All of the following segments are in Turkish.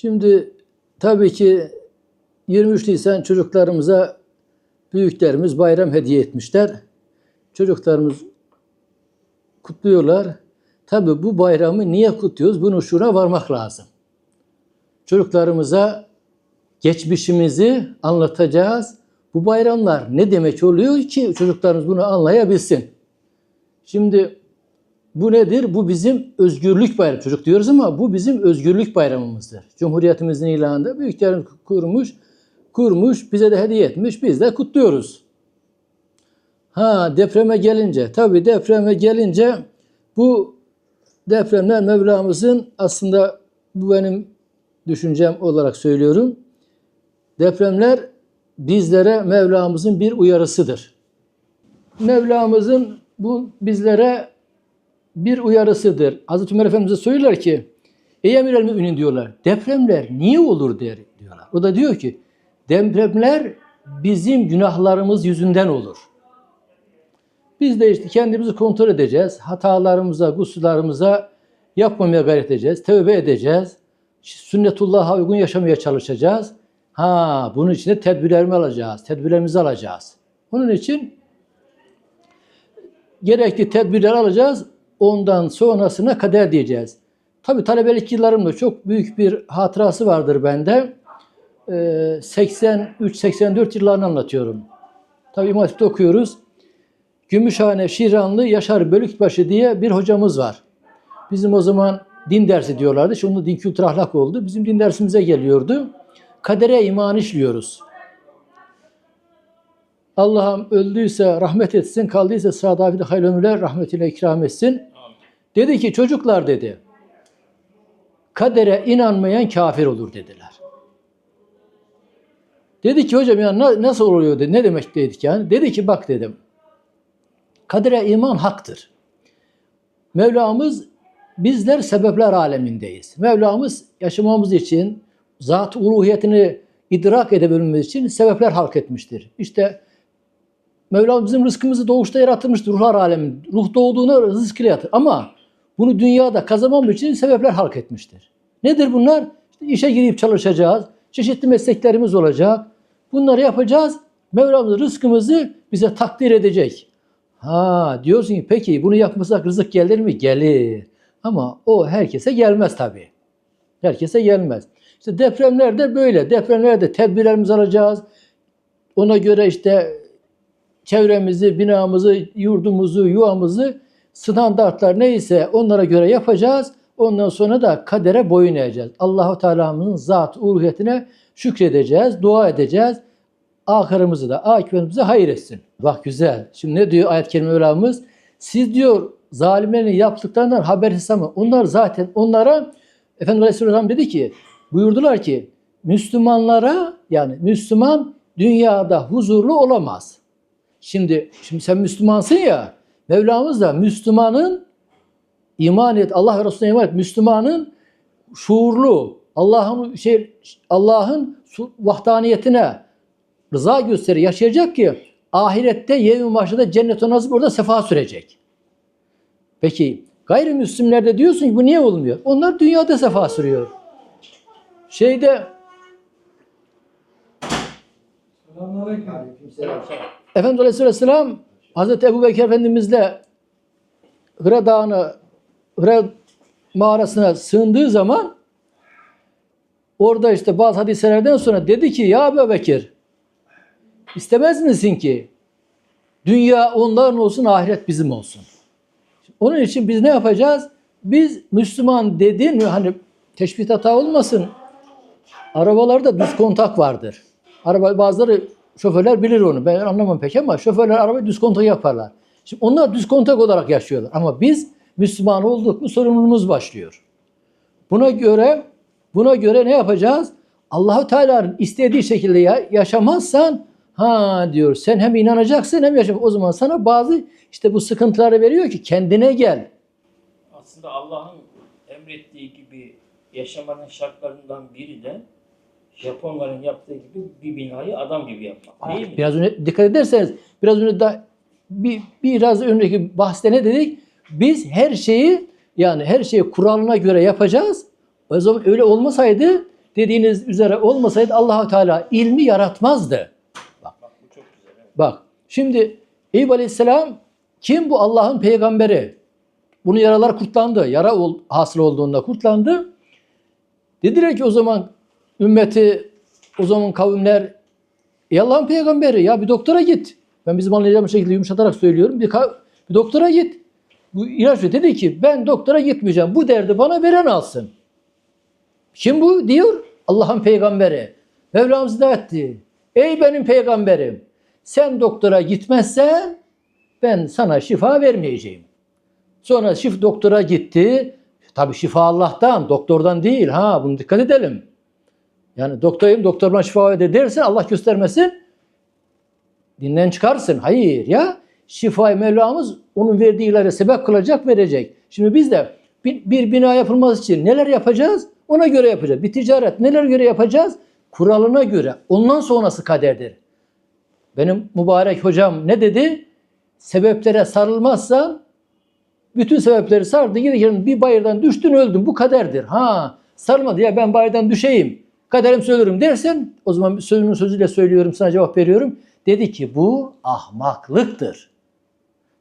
Şimdi tabii ki 23 Nisan çocuklarımıza büyüklerimiz bayram hediye etmişler. Çocuklarımız kutluyorlar. Tabii bu bayramı niye kutluyoruz? Bunun şuna varmak lazım. Çocuklarımıza geçmişimizi anlatacağız. Bu bayramlar ne demek oluyor ki çocuklarımız bunu anlayabilsin. Şimdi bu nedir? Bu bizim özgürlük bayramı. Çocuk diyoruz ama bu bizim özgürlük bayramımızdır. Cumhuriyetimizin ilanında büyüklerimiz kurmuş, kurmuş, bize de hediye etmiş. Biz de kutluyoruz. Ha depreme gelince, tabii depreme gelince bu depremler Mevlamızın aslında bu benim düşüncem olarak söylüyorum. Depremler bizlere Mevlamızın bir uyarısıdır. Mevlamızın bu bizlere bir uyarısıdır. Hazreti Ömer Efendimiz'e söyler ki Ey emir el müminin diyorlar. Depremler niye olur der diyorlar. O da diyor ki depremler bizim günahlarımız yüzünden olur. Biz de işte kendimizi kontrol edeceğiz. Hatalarımıza, kusurlarımıza yapmamaya gayret edeceğiz. Tövbe edeceğiz. Sünnetullah'a uygun yaşamaya çalışacağız. Ha, bunun için de tedbirlerimi alacağız. Tedbirlerimizi alacağız. Onun için gerekli tedbirler alacağız. Ondan sonrasına kader diyeceğiz. Tabii talebelik yıllarımda çok büyük bir hatırası vardır bende. Ee, 83-84 yıllarını anlatıyorum. Tabii İmam Hatip'te okuyoruz. Gümüşhane Şiranlı Yaşar Bölükbaşı diye bir hocamız var. Bizim o zaman din dersi diyorlardı. Şimdi din kültür ahlak oldu. Bizim din dersimize geliyordu. Kadere iman işliyoruz. Allah'ım öldüyse rahmet etsin, kaldıysa sadafide hayırlı ömürler rahmetiyle ikram etsin. Dedi ki çocuklar dedi, kadere inanmayan kafir olur dediler. Dedi ki hocam ya na- nasıl oluyor dedi, ne demek dedik yani. Dedi ki bak dedim, kadere iman haktır. Mevlamız bizler sebepler alemindeyiz. Mevlamız yaşamamız için, zat uluhiyetini idrak edebilmemiz için sebepler halk etmiştir. İşte Mevlam bizim rızkımızı doğuşta yaratılmıştır ruhlar alemi. Ruh doğduğuna rızık ile yatır. Ama bunu dünyada kazanmam için sebepler halk etmiştir. Nedir bunlar? İşte işe girip çalışacağız. Çeşitli mesleklerimiz olacak. Bunları yapacağız. Mevlamız rızkımızı bize takdir edecek. Ha diyorsun ki peki bunu yapmasak rızık gelir mi? Gelir. Ama o herkese gelmez tabii. Herkese gelmez. İşte depremlerde böyle. Depremlerde tedbirlerimizi alacağız. Ona göre işte çevremizi, binamızı, yurdumuzu, yuvamızı standartlar neyse onlara göre yapacağız. Ondan sonra da kadere boyun eğeceğiz. Allahu Teala'mızın zat uluhiyetine şükredeceğiz, dua edeceğiz. Ahirimizi de akıbetimizi hayır etsin. Bak güzel. Şimdi ne diyor ayet-i kerime Mevlamız? Siz diyor zalimlerin yaptıklarından habersiz ama onlar zaten onlara Efendimiz Aleyhisselam dedi ki buyurdular ki Müslümanlara yani Müslüman dünyada huzurlu olamaz. Şimdi şimdi sen Müslümansın ya. Mevlamız da Müslümanın iman et Allah ve Resulüne iman et. Müslümanın şuurlu Allah'ın şey Allah'ın vahdaniyetine rıza gösteri yaşayacak ki ahirette yevmi mahşerde cennet ona nasip orada sefa sürecek. Peki gayrimüslimlerde diyorsun ki bu niye olmuyor? Onlar dünyada sefa sürüyor. Şeyde Selamünaleyküm. Efendimiz Aleyhisselam Hazreti Ebu Bekir Efendimizle Hıra Dağı'na, Hıra mağarasına sığındığı zaman orada işte bazı hadislerden sonra dedi ki ya Ebu Bekir istemez misin ki dünya onların olsun ahiret bizim olsun. Onun için biz ne yapacağız? Biz Müslüman dedin hani teşbih hata olmasın. Arabalarda düz kontak vardır. Araba bazıları şoförler bilir onu. Ben anlamam pek ama şoförler arabayı düz kontak yaparlar. Şimdi onlar düz kontak olarak yaşıyorlar. Ama biz Müslüman olduk mu sorumluluğumuz başlıyor. Buna göre buna göre ne yapacağız? Allahu Teala'nın istediği şekilde ya- yaşamazsan ha diyor sen hem inanacaksın hem yaşam. O zaman sana bazı işte bu sıkıntıları veriyor ki kendine gel. Aslında Allah'ın emrettiği gibi yaşamanın şartlarından biri de Japonların yaptığı gibi bir binayı adam gibi yapmak. Değil mi? Biraz önce dikkat ederseniz biraz önce da bir biraz önceki bahste ne dedik? Biz her şeyi yani her şeyi kuralına göre yapacağız. O zaman öyle olmasaydı dediğiniz üzere olmasaydı Allahu Teala ilmi yaratmazdı. Bak bu çok güzel. Evet. Bak şimdi Eyüp Aleyhisselam kim bu Allah'ın peygamberi? Bunu yaralar kurtlandı. Yara ol, hasıl olduğunda kurtlandı. Dediler ki o zaman ümmeti, o zaman kavimler Ey Allah'ın peygamberi ya bir doktora git. Ben bizim anlayacağımız şekilde yumuşatarak söylüyorum. Bir, bir doktora git. Bu ilaç dedi ki ben doktora gitmeyeceğim. Bu derdi bana veren alsın. Kim bu? Diyor Allah'ın peygamberi. Mevlamız da etti. Ey benim peygamberim sen doktora gitmezsen ben sana şifa vermeyeceğim. Sonra şif doktora gitti. Tabi şifa Allah'tan, doktordan değil. Ha bunu dikkat edelim. Yani doktorayım, doktor bana şifa eder dersen Allah göstermesin. Dinden çıkarsın. Hayır ya. Şifayı Mevlamız onun verdiği ilaca sebep kılacak, verecek. Şimdi biz de bir, bir bina yapılması için neler yapacağız? Ona göre yapacağız. Bir ticaret neler göre yapacağız? Kuralına göre. Ondan sonrası kaderdir. Benim mübarek hocam ne dedi? Sebeplere sarılmazsan bütün sebepleri sardı. Giderken bir bayırdan düştün öldün. Bu kaderdir. Ha sarılmadı ya ben bayırdan düşeyim. Kaderim söylerim dersen o zaman sözünün sözüyle söylüyorum sana cevap veriyorum. Dedi ki bu ahmaklıktır.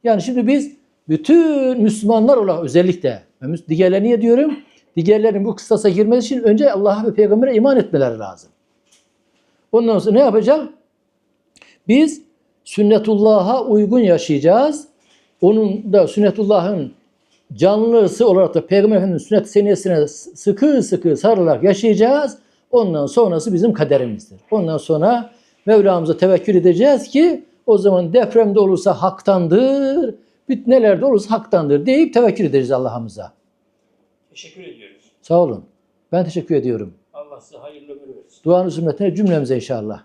Yani şimdi biz bütün Müslümanlar olarak özellikle diğerleri niye diyorum? Diğerlerin bu kıstasa girmesi için önce Allah'a ve peygambere iman etmeleri lazım. Ondan sonra ne yapacak? Biz sünnetullah'a uygun yaşayacağız. Onun da sünnetullah'ın canlısı olarak da Peygamber Efendimiz'in sünnet senesine sıkı sıkı sarılarak yaşayacağız. Ondan sonrası bizim kaderimizdir. Ondan sonra Mevlamıza tevekkül edeceğiz ki o zaman depremde olursa haktandır, bütün nelerde olursa haktandır deyip tevekkül edeceğiz Allah'ımıza. Teşekkür ediyoruz. Sağ olun. Ben teşekkür ediyorum. Allah size hayırlı ömür versin. Duanın hürmetine cümlemize inşallah.